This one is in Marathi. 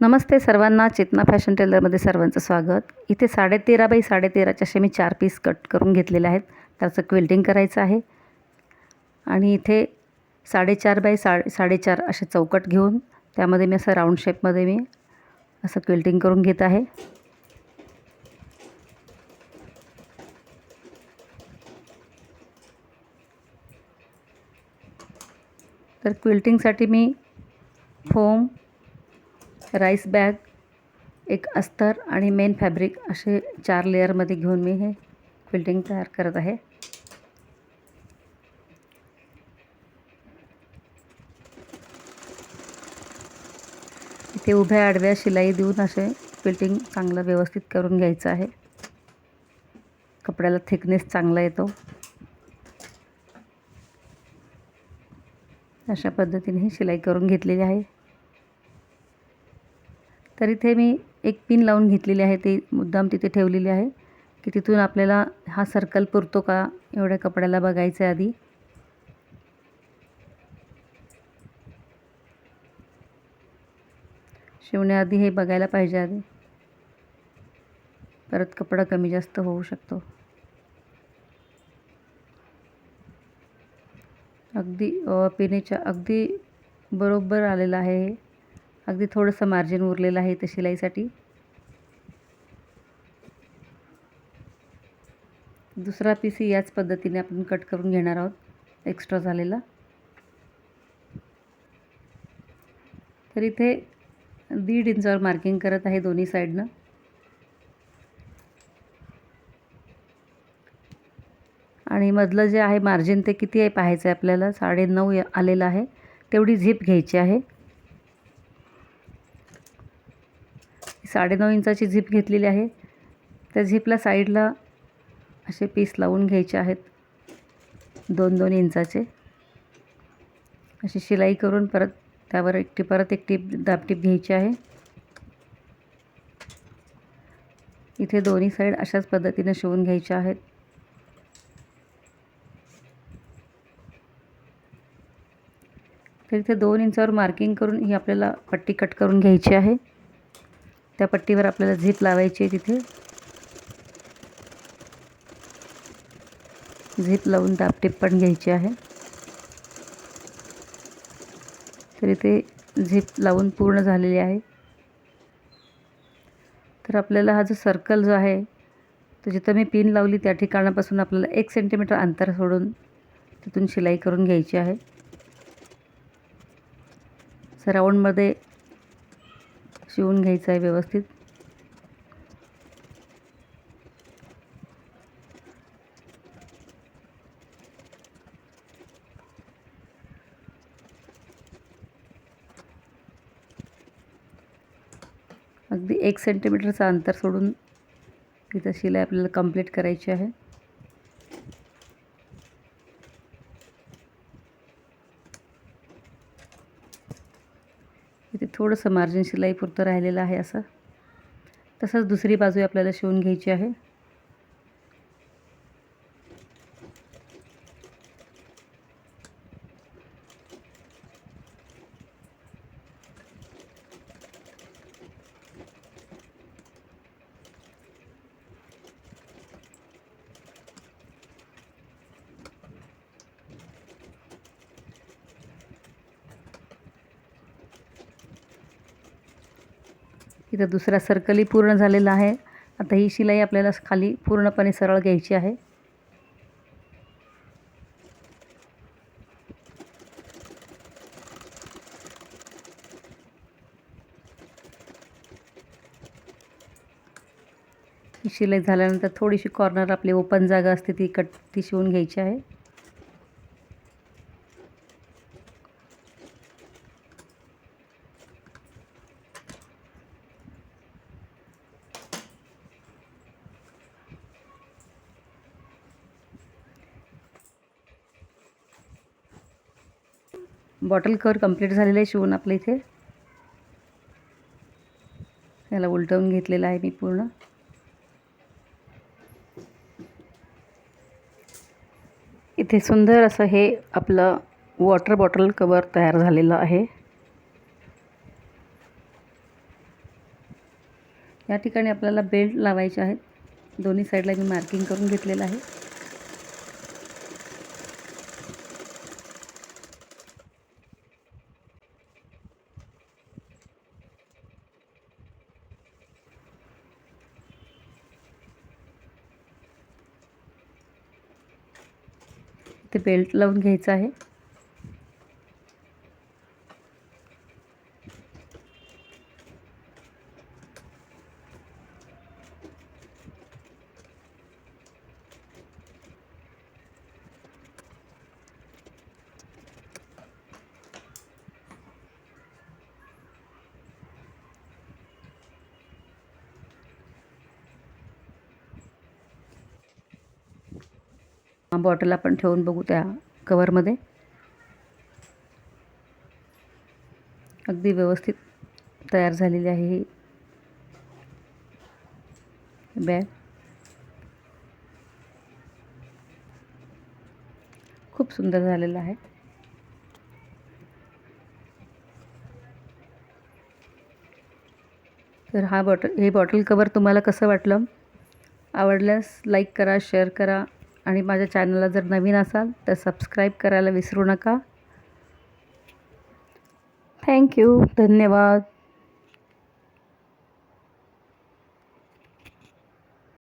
नमस्ते सर्वांना चेतना फॅशन टेलरमध्ये सर्वांचं स्वागत. इथे साडेतेरा बाय साडेतेराचे असे मी चार पीस कट करून घेतलेले आहेत. त्याचं क्विल्टिंग करायचं आहे. आणि इथे साडेचार बाय सा साडेचार असे चौकट घेऊन त्यामध्ये मी असं राऊंड शेपमध्ये मी असं क्विल्टिंग करून घेत आहे. तर क्विल्टिंगसाठी मी फोम राईस बॅग एक अस्तर आणि मेन फॅब्रिक असे चार लेअरमध्ये घेऊन मी हे क्विल्टिंग तयार करत आहे. इथे उभ्या आडव्या शिलाई देऊन असे क्विल्टिंग चांगलं व्यवस्थित करून घ्यायचं आहे. कपड्याला थिकनेस चांगला येतो. अशा पद्धतीने ही शिलाई करून घेतलेली आहे. तर इथे मी एक पिन लावून घेतलेली आहे. ती मुद्दाम तिथे ठेवलेली आहे की तिथून आपल्याला हा सर्कल पुरतो का एवढ्या कपड्याला बघायचं आहे आधी. शिवण्याआधी हे बघायला पाहिजे आधी. परत कपडा कमी जास्त होऊ शकतो. अगदी पिनेच्या अगदी बरोबर आलेलं आहे हे. अगदी थोडंसं मार्जिन उरलेलं आहे इथं शिलाईसाठी. दुसरा पीसही याच पद्धतीने आपण कट करून घेणार आहोत. एक्स्ट्रा झालेला. तर इथे दीड इंचावर मार्किंग करत आहे दोन्ही साईडनं आणि मधलं जे आहे मार्जिन ते किती आहे पाहायचं आहे आपल्याला? साडे नऊ आलेलं आहे. तेवढी झीप घ्यायची आहे. साडेनऊ इंचाची झीप घेतलेली आहे. त्या झीपला साईडला असे पीस लावून घ्यायचे आहेत. दोन दोन इंचाचे. अशी शिलाई करून परत त्यावर एक टी परत एक टीप दाबटीप घ्यायची आहे. इथे दोन्ही साईड अशाच पद्धतीने शिवून घ्यायच्या आहेत. तर इथे दोन इंचावर मार्किंग करून ही आपल्याला पट्टी कट करून घ्यायची आहे. त्या पट्टीवर आपल्याला झीप लावायची आहे तिथे. झीप लावून दापटीप पण घ्यायची आहे. तर इथे झीप लावून पूर्ण झालेली आहे. तर आपल्याला हा जो सर्कल जो आहे तो जिथं मी पिन लावली त्या ठिकाणापासून आपल्याला एक सेंटीमीटर अंतर सोडून तिथून शिलाई करून घ्यायची आहे. राऊंडमध्ये शिवून घ्यायचं आहे व्यवस्थित. अगदी एक सेंटीमीटरचं अंतर सोडून तिथं शिलाई आपल्याला कंप्लीट करायची आहे इथे थोडंसं मार्जिन शिलाई पुरतं राहिलेलं आहे असं. तसंच दुसरी बाजू आपल्याला शिवून घ्यायची आहे. इथं दुसरा सर्कलही पूर्ण झालेला आहे. आता ही शिलाई आपल्याला खाली पूर्णपणे सरळ घ्यायची आहे. ही शिलाई झाल्यानंतर थोडीशी कॉर्नर आपली ओपन जागा असते ती कट ती शिवून घ्यायची आहे. बॉटल कवर कंप्लीट झालेलं आहे शिवून आपल्या इथे. याला उलटवून घेतलेलं आहे मी पूर्ण. इथे सुंदर असं हे आपलं वॉटर बॉटल कवर तयार झालेलं आहे. या ठिकाणी आपल्याला बेल्ट लावायचे आहेत. दोन्ही साईडला मी मार्किंग करून घेतलेलं आहे. ते बेल्ट लावून घ्यायचं आहे. बॉटल आपण ठेवून बघू त्या कवरमध्ये. अगदी व्यवस्थित तयार झालेली आहे ही बॅग. खूप सुंदर झालेलं आहे. तर हा बॉटल हे बॉटल कवर तुम्हाला कसं वाटलं? आवडल्यास लाईक करा शेअर करा. आणि माझ्या चॅनलला जर नवीन असाल तर सबस्क्राईब करायला विसरू नका. थँक्यू धन्यवाद.